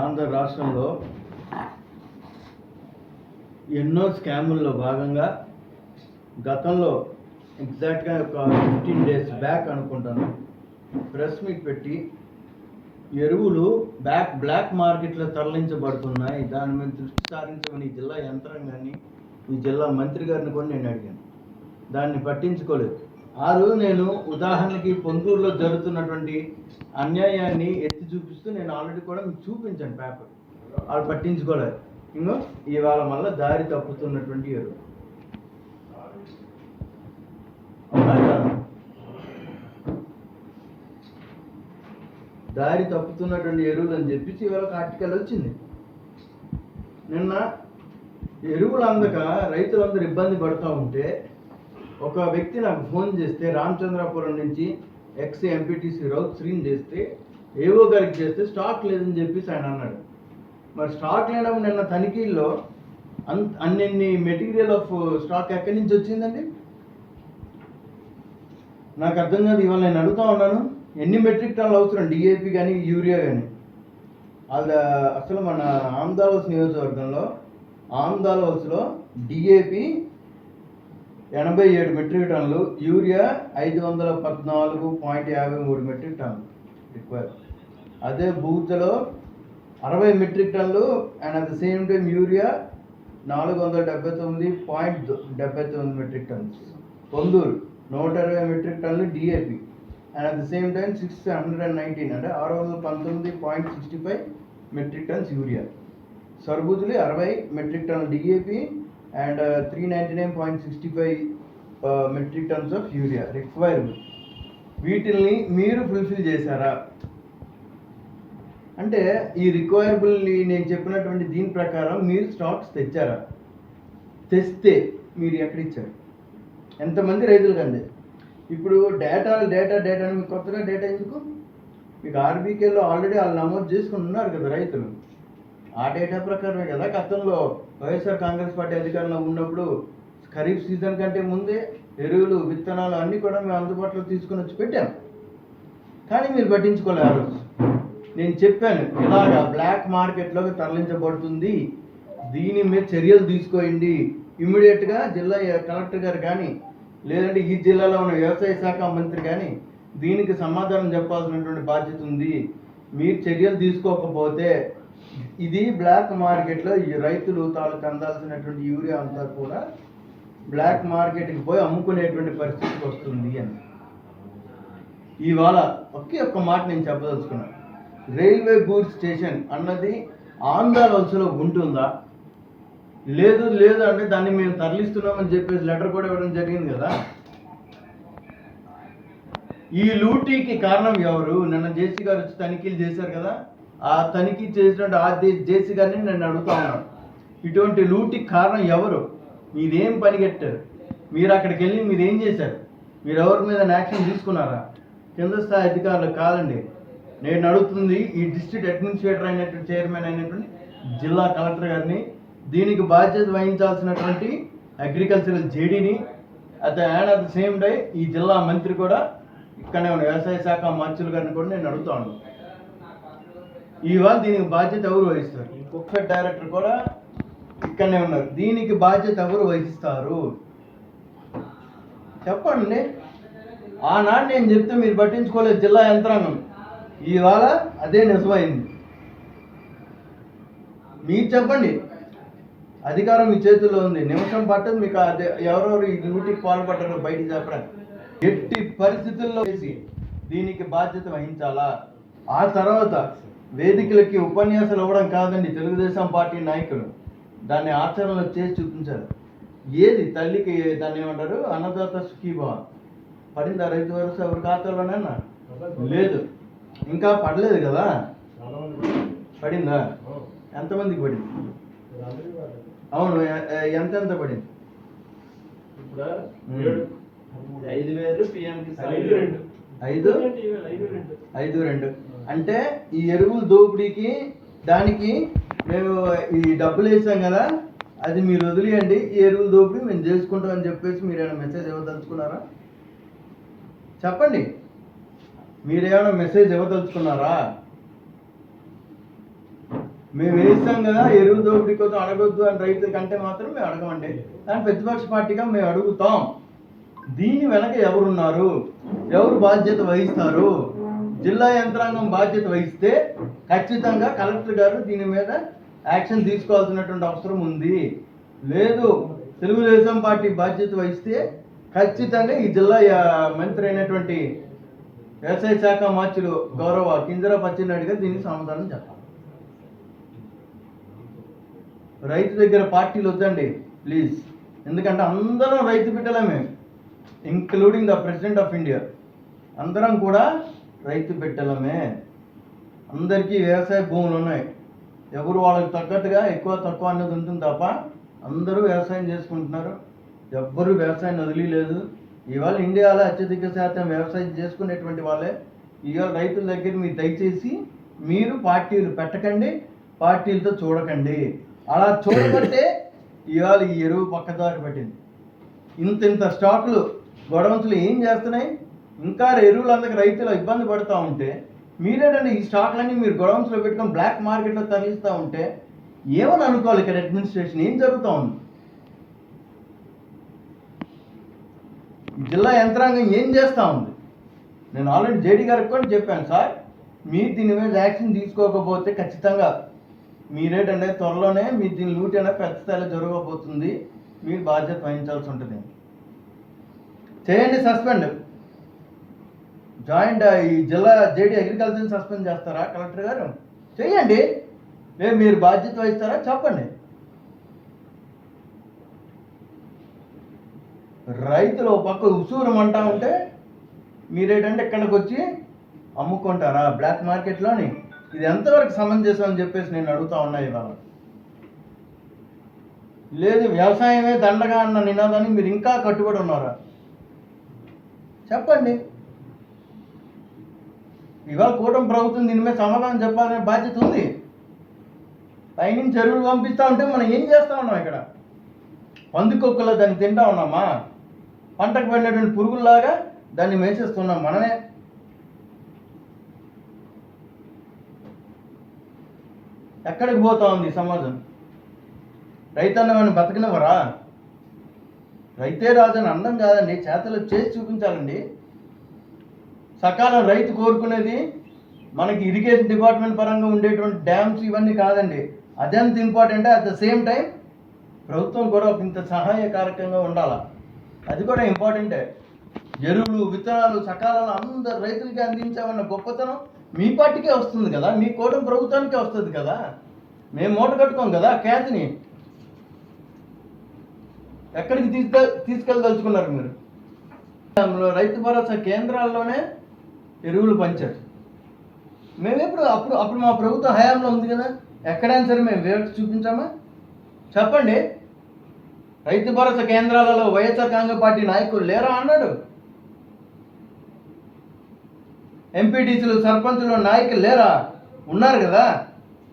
ఆంధ్ర రాష్ట్రంలో ఎన్నో స్కాముల్లో భాగంగా గతంలో ఎగ్జాక్ట్గా ఒక ఫిఫ్టీన్ డేస్ బ్యాక్ అనుకుంటాను ప్రెస్ మీట్ పెట్టి ఎరువులు బ్యాక్ బ్లాక్ మార్కెట్లో తరలించబడుతున్నాయి. దాని మీద దృష్టి సారించమని ఈ జిల్లా యంత్రాంగాన్ని ఈ జిల్లా మంత్రి గారిని కూడా నేను అడిగాను. దాన్ని పట్టించుకోలేదు. ఆ రోజు నేను ఉదాహరణకి పొందూరులో జరుగుతున్నటువంటి అన్యాయాన్ని ఎత్తి చూపిస్తూ నేను ఆల్రెడీ కూడా మీకు చూపించాను పేపర్. వాళ్ళు పట్టించుకోలేదు. ఇంకో ఇవాళ మళ్ళీ దారి తప్పుతున్నటువంటి ఎరువు దారి తప్పుతున్నటువంటి ఎరువులు అని చెప్పేసి ఇవాళ ఒక ఆర్టికల్ వచ్చింది. నిన్న ఎరువులు అందక రైతులందరూ ఇబ్బంది పడుతూ ఉంటే ఒక వ్యక్తి నాకు ఫోన్ చేస్తే రామచంద్రాపురం నుంచి ఎక్స్ ఎంపీటీసీ రౌత్ శ్రీని చేస్తే ఏవో గారికి చేస్తే స్టాక్ లేదని చెప్పేసి ఆయన అన్నాడు. మరి స్టాక్ లేనప్పుడు నిన్న తనిఖీల్లో అన్ అన్నెన్ని మెటీరియల్ ఆఫ్ స్టాక్ ఎక్కడి నుంచి వచ్చిందండి? నాకు అర్థం కాదు ఇవాళ నేను అడుగుతా ఉన్నాను ఎన్ని మెట్రిక్ టన్నులు అవసరం? డిఏపి కానీ యూరియా కానీ వాళ్ళ అసలు మన ఆంధ్రావస్ నియోజకవర్గంలో ఆంధ్రావస్లో డిఏపి ఎనభై ఏడు మెట్రిక్ టన్నులు యూరియా ఐదు వందల పద్నాలుగు పాయింట్ యాభై మూడు మెట్రిక్ టన్నులు రిక్వైర్ అదే బూత్లో అరవై మెట్రిక్ టన్నులు and at the same time urea నాలుగు వందల డెబ్బై తొమ్మిది పాయింట్ డెబ్బై తొమ్మిది మెట్రిక్ టన్స్ పొందూరు నూట ఇరవై మెట్రిక్ టన్నులు DAP and at the same time six hundred and nineteen అంటే ఆరు వందల పంతొమ్మిది point sixty five metric tons urea. సర్బూజులు అరవై మెట్రిక్ టన్నుల DAP and three ninety nine point sixty five metric tons of urea requirement వీటిల్ని మీరు fulfil చేశారా? అంటే ఈ రిక్వైరబుల్ని నేను చెప్పినటువంటి దీని ప్రకారం మీరు స్టాక్స్ తెచ్చారా? తెస్తే మీరు ఎక్కడ ఇచ్చారు? ఎంతమంది రైతులకు అంది ఇప్పుడు డేటా డేటా డేటా అని మీకు కొత్తగా డేటా ఎందుకు? మీకు ఆర్బీకేలో ఆల్రెడీ వాళ్ళు నమోదు చేసుకుని ఉన్నారు కదా రైతులు. ఆ డేటా ప్రకారమే కదా గతంలో వైఎస్ఆర్ కాంగ్రెస్ పార్టీ అధికారంలో ఉన్నప్పుడు ఖరీఫ్ సీజన్ కంటే ముందే ఎరువులు విత్తనాలు అన్నీ కూడా మేము అందుబాటులో తీసుకొని వచ్చి పెట్టాం. కానీ మీరు పట్టించుకోలేదు ఆ రోజు. నేను చెప్పాను ఇలాగా బ్లాక్ మార్కెట్లోకి తరలించబడుతుంది. దీని మీద చర్యలు తీసుకోండి. ఇమ్మీడియట్గా జిల్లా కలెక్టర్ గారు కానీ లేదంటే ఈ జిల్లాలో ఉన్న వ్యవసాయ శాఖ మంత్రి కానీ దీనికి సమాధానం చెప్పాల్సినటువంటి బాధ్యత ఉంది. మీరు చర్యలు తీసుకోకపోతే ఇది బ్లాక్ మార్కెట్లో ఈ రైతులు తాలూకు అందాల్సినటువంటి యూరియా అంతా కూడా బ్లాక్ మార్కెట్కి పోయి అమ్ముకునేటువంటి పరిస్థితికి వస్తుంది అని. ఇవాళ ఒకే ఒక్క మాట నేను చెప్పదలుచుకున్నాను రైల్వే గూడ్స్ స్టేషన్ అన్నది ఆంధ్ర వలసలో ఉంటుందా? లేదు లేదు అంటే దాన్ని మేము తరలిస్తున్నామని చెప్పేసి లెటర్ కూడా ఇవ్వడం జరిగింది కదా. ఈ లూటీకి కారణం ఎవరు? నిన్న జేసీ గారు వచ్చి తనిఖీలు చేశారు కదా. ఆ తనిఖీ చేసినట్టు ఆ జేసీ గారిని నేను అడుగుతా ఉన్నాను. ఇటువంటి లూటికి కారణం ఎవరు? మీరేం పనిగట్టారు మీరు అక్కడికి వెళ్ళి మీరు ఏం చేశారు? మీరు ఎవరి మీద యాక్షన్ తీసుకున్నారా? కింద స్థాయి అధికారులు కాదండి. నేను అడుగుతుంది ఈ డిస్ట్రిక్ట్ అడ్మినిస్ట్రేటర్ అయినటువంటి చైర్మన్ అయినటువంటి జిల్లా కలెక్టర్ గారిని. దీనికి బాధ్యత వహించాల్సినటువంటి agricultural జేడీని. At the and at the same day ఈ జిల్లా మంత్రి కూడా ఇక్కడనే ఉన్న వ్యవసాయ శాఖ మంత్రులు గారిని కూడా నేను అడుగుతాను ఇవాళ దీనికి బాధ్యత ఎవరు వహిస్తారు? ఇంకొక డైరెక్టర్ కూడా ఇక్కడనే ఉన్నారు. దీనికి బాధ్యత ఎవరు వహిస్తారు? చెప్పండి. ఆనాడు నేను చెప్తే మీరు పట్టించుకోలేదు జిల్లా యంత్రాంగం. ఇవాళ అదే నిజమైంది మీరు చెప్పండి. అధికారం మీ చేతుల్లో ఉంది. నిమిషం పట్టదు మీకు అదే ఎవరెవరు ఈ డ్యూటీకి పాల్పడ్డారో బయటికి చెప్పడానికి. ఎట్టి పరిస్థితుల్లో వేసి దీనికి బాధ్యత వహించాలా? ఆ తర్వాత వేదికలకి ఉపన్యాసాలు ఇవ్వడం కాదండి. తెలుగుదేశం పార్టీ నాయకులు దాన్ని ఆచరణలో చేసి చూపించారు. ఏది తల్లికి దాన్ని ఏమంటారు? అన్నదాత సుఖీభావ. పడిందా రైతు భరోసా? ఎవరి ఖాతాలోనన్నా? లేదు. ఇంకా పడలేదు కదా? పడిందా? ఎంతమందికి పడింది? అవును ఎంత ఎంత పడింది. ఐదు వేలు పిఎం. ఐదు ఐదు రెండు. అంటే ఈ ఎరువుల దోపిడీకి దానికి మేము ఈ డబ్బులు వేసాం కదా అది మీరు వదిలేయండి. ఈ ఎరువుల దోపిడీ మేము చేసుకుంటాం అని చెప్పేసి మీరు ఏమైనా మెసేజ్ ఇవ్వదలుచుకున్నారా? చెప్పండి. మీరేమైనా మెసేజ్ ఇవ్వదలుచుకున్నారా? మేము వేస్తాం కదా ఎరువు దోపిడీ కోసం అడగొద్దు అని రైతుల కంటే మాత్రం మేము అడగమండి. కానీ ప్రతిపక్ష పార్టీగా మేము అడుగుతాం. దీని వెనక ఎవరున్నారు? ఎవరు బాధ్యత వహిస్తారు? జిల్లా యంత్రాంగం బాధ్యత వహిస్తే ఖచ్చితంగా కలెక్టర్ గారు దీని మీద యాక్షన్ తీసుకోవాల్సినటువంటి అవసరం ఉంది. లేదు తెలుగుదేశం పార్టీ బాధ్యత వహిస్తే ఖచ్చితంగా ఈ జిల్లా మంత్రి అయినటువంటి వ్యవసాయ శాఖ మార్చులు గౌరవ కింజరా పచ్చినాయుడు గారు దీనికి సమాధానం చెప్పాలి. రైతు దగ్గర పార్టీలు వద్దండి ప్లీజ్. ఎందుకంటే అందరం రైతు బిడ్డలమే including the president of India. అందరం కూడా రైతు బిడ్డలమే. అందరికీ వ్యవసాయ భూములు ఉన్నాయి. ఎవరు వాళ్ళకి తగ్గట్టుగా ఎక్కువ తక్కువ అనేది ఉంటుంది తప్ప అందరూ వ్యవసాయం చేసుకుంటున్నారు. ఎవ్వరూ వ్యవసాయం వదిలేదు ఇవాళ ఇండియాలో అత్యధిక శాతం వ్యవసాయం చేసుకునేటువంటి వాళ్ళే. ఇవాళ రైతుల దగ్గర మీరు దయచేసి మీరు పార్టీలు పెట్టకండి పార్టీలతో చూడకండి. అలా చూడబట్టే ఇవాళ ఈ ఎరువు పక్కదారి పట్టింది. ఇంత ఇంత స్టాకులు గొడవంతులు ఏం చేస్తున్నాయి? ఇంకా ఎరువులు అందరికి రైతులు ఇబ్బంది పడుతూ ఉంటే మీరేనండి ఈ స్టాక్లన్నీ మీరు గొడౌన్స్లో పెట్టుకొని బ్లాక్ మార్కెట్లో తరలిస్తూ ఉంటే ఏమని అనుకోవాలి ఇక్కడ అడ్మినిస్ట్రేషన్ ఏం జరుగుతూ ఉంది? జిల్లా యంత్రాంగం ఏం చేస్తూ ఉంది? నేను ఆల్రెడీ జేడీ గారికి కూడా చెప్పాను సార్ మీరు దీని మీద యాక్షన్ తీసుకోకపోతే ఖచ్చితంగా మీరేటంటే త్వరలోనే మీ దీని లూట్ పెద్ద స్థాయిలో జరగబోతుంది మీరు బాధ్యత వహించాల్సి ఉంటుంది. చేయండి సస్పెండ్. జాయింట్ ఈ జిల్లా జేడీ అగ్రికల్చర్ సస్పెండ్ చేస్తారా కలెక్టర్ గారు? చేయండి మేము మీరు బాధ్యత వహిస్తారా చెప్పండి. రైతులు పక్క ఉసూరం అంటా ఉంటే మీరేటంటే ఇక్కడికి వచ్చి అమ్ముకుంటారా బ్లాక్ మార్కెట్లోని? ఇది ఎంతవరకు సమంజసం అని చెప్పేసి నేను అడుగుతా ఉన్నా ఇవాళ. లేదు వ్యవసాయమే దండగా అన్న నినాదాన్ని మీరు ఇంకా కట్టుబడి ఉన్నారా? చెప్పండి. ఇవాళ కూటమి ప్రభుత్వం దీని మీద సమాధానం చెప్పాలనే బాధ్యత ఉంది. పైనుంచి చెరువులు పంపిస్తా ఉంటే మనం ఏం చేస్తా ఉన్నాం ఇక్కడ? పందుకొక్కలో దాన్ని తింటా ఉన్నామా? పంటకు పడినటువంటి పురుగుల్లాగా దాన్ని మేసేస్తున్నాం మనమే. ఎక్కడికి పోతా ఉంది ఈ సమాజం? రైతన్నమని బతకనివ్వరా రైతే రాజని అందం కాదండి చేతలు చేసి చూపించాలండి. సకాలం రైతు కోరుకునేది మనకి ఇరిగేషన్ డిపార్ట్మెంట్ పరంగా ఉండేటువంటి డ్యామ్స్ ఇవన్నీ కాదండి. అదెంత important at the same time ప్రభుత్వం కూడా ఒక ఇంత సహాయకారకంగా ఉండాలి? అది కూడా ఇంపార్టెంటే ఎరువులు విత్తనాలు సకాలంలో అందరు రైతులకి అందించామన్న గొప్పతనం మీ పార్టీకే వస్తుంది కదా? మీ కూటమి ప్రభుత్వానికే వస్తుంది కదా? మేము మూట కట్టుకోం కదా ఖ్యాతిని ఎక్కడికి తీసుకె తీసుకెళ్ళదలుచుకున్నారు మీరు? రైతు భరోసా కేంద్రాల్లోనే ఎరువులు పంచారు. మేమెప్పుడు అప్పుడు అప్పుడు మా ప్రభుత్వ హయాంలో ఉంది కదా ఎక్కడైనా సరే మేము వేచి చూపించామా? చెప్పండి. రైతు భరోసా కేంద్రాలలో వైఎస్ఆర్ కాంగ్రెస్ పార్టీ నాయకులు లేరా అన్నాడు. ఎంపీటీసీలు సర్పంచులు నాయకులు లేరా? ఉన్నారు కదా.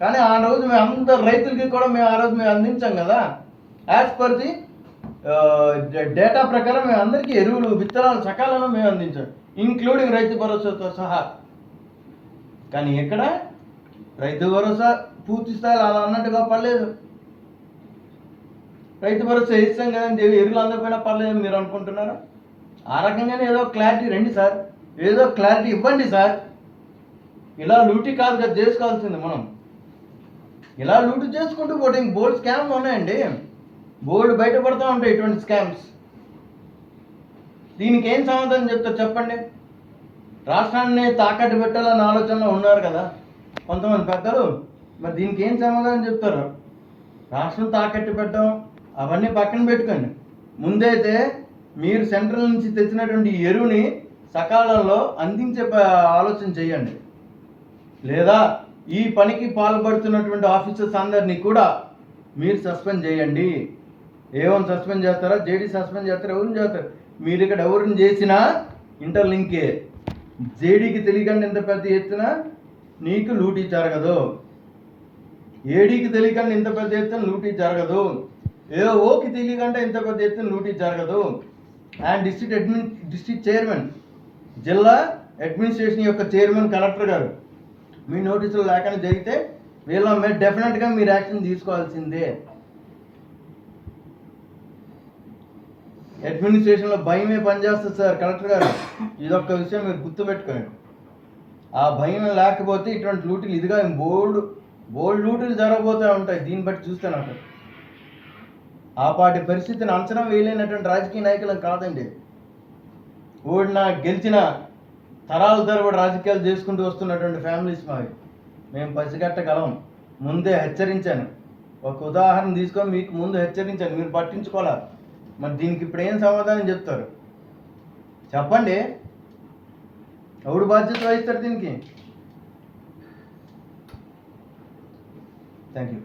కానీ ఆ రోజు మేము అందరు రైతులకి కూడా మేము ఆ రోజు మేము అందించాం కదా. యాజ్ పర్ ది డేటా ప్రకారం మేము అందరికీ ఎరువులు విత్తనాలు సకాలంలో మేము అందించాం. ఇంక్లూడింగ్ రైతు భరోసాతో సహా. కానీ ఎక్కడ? రైతు భరోసా పూర్తి స్థాయిలో అలా అన్నట్టుగా పడలేదు రైతు భరోసా ఇస్తాం కదండి ఎరువులు అందకపోయినా పర్లేదు మీరు అనుకుంటున్నారా? ఆ రకంగానే ఏదో క్లారిటీ రండి సార్. ఏదో క్లారిటీ ఇవ్వండి సార్. ఇలా లూటీ కాదు కదా చేసుకోవాల్సింది మనం. ఇలా లూటు చేసుకుంటూ పోటీ బోల్డ్ స్కామ్లు ఉన్నాయండి. బోల్డ్ బయటపడుతూ ఉంటాయి ఇటువంటి స్కామ్స్ దీనికి ఏం సమాధానం చెప్తారు చెప్పండి? రాష్ట్రాన్ని తాకట్టు పెట్టాలన్న ఆలోచనలో ఉన్నారు కదా కొంతమంది పెద్దలు. మరి దీనికి ఏం సమాధానం చెప్తారు? రాష్ట్రం తాకట్టు పెట్టడం అవన్నీ పక్కన పెట్టుకోండి. ముందైతే మీరు సెంట్రల్ నుంచి తెచ్చినటువంటి ఎరువుని సకాలంలో అందించే ఆలోచన చేయండి. లేదా ఈ పనికి పాల్పడుతున్నటువంటి ఆఫీసర్స్ అందరినీ కూడా మీరు సస్పెండ్ చేయండి. ఏమని సస్పెండ్ చేస్తారా? జేడీ సస్పెండ్ చేస్తారా? ఎవరిని చేస్తారు? మీరు ఇక్కడ ఎవరిని చేసినా ఇంటర్లింకే. జేడీకి తెలియకుండా ఇంత పెద్ద ఎత్తున నీకు లూటీ జరగదు. ఏడీకి తెలియకుండా ఇంత పెద్ద ఎత్తున లూటీ జరగదు. ఏ ఓకి తెలియకుండా ఇంత పెద్ద ఎత్తున లూటీ జరగదు. And district admin district chairman జిల్లా అడ్మినిస్ట్రేషన్ యొక్క చైర్మన్ కలెక్టర్ గారు మీ నోటీసులు లేకుండా జరిగితే వీళ్ళ మీద డెఫినెట్గా మీరు యాక్షన్ తీసుకోవాల్సిందే. అడ్మినిస్ట్రేషన్లో భయమే పనిచేస్తుంది సార్ కలెక్టర్ గారు. ఇదొక్క విషయం మీరు గుర్తుపెట్టుకోండి. ఆ భయం లేకపోతే ఇటువంటి లూటీలు ఇదిగా బోల్డ్ బోల్డ్ లూటీలు జరగబోతూ ఉంటాయి. దీన్ని బట్టి చూస్తే నాకు. ఆ పాటి పరిస్థితిని అంచనా వేయలేనటువంటి రాజకీయ నాయకులం కాదండి. ఓడినా గెలిచిన తరాల తరబడి రాజకీయాలు చేసుకుంటూ వస్తున్నటువంటి ఫ్యామిలీస్ మావి. మేము పసిగట్టగలం. ముందే హెచ్చరించాను. ఒక ఉదాహరణ తీసుకొని మీకు ముందు హెచ్చరించాను. మీరు పట్టించుకోవాలా మరి దీనికి ఇప్పుడు ఏం సమాధానం చెప్తారు? చెప్పండి. ఎవడు బాధ్యత వహిస్తారు దీనికి? Thank you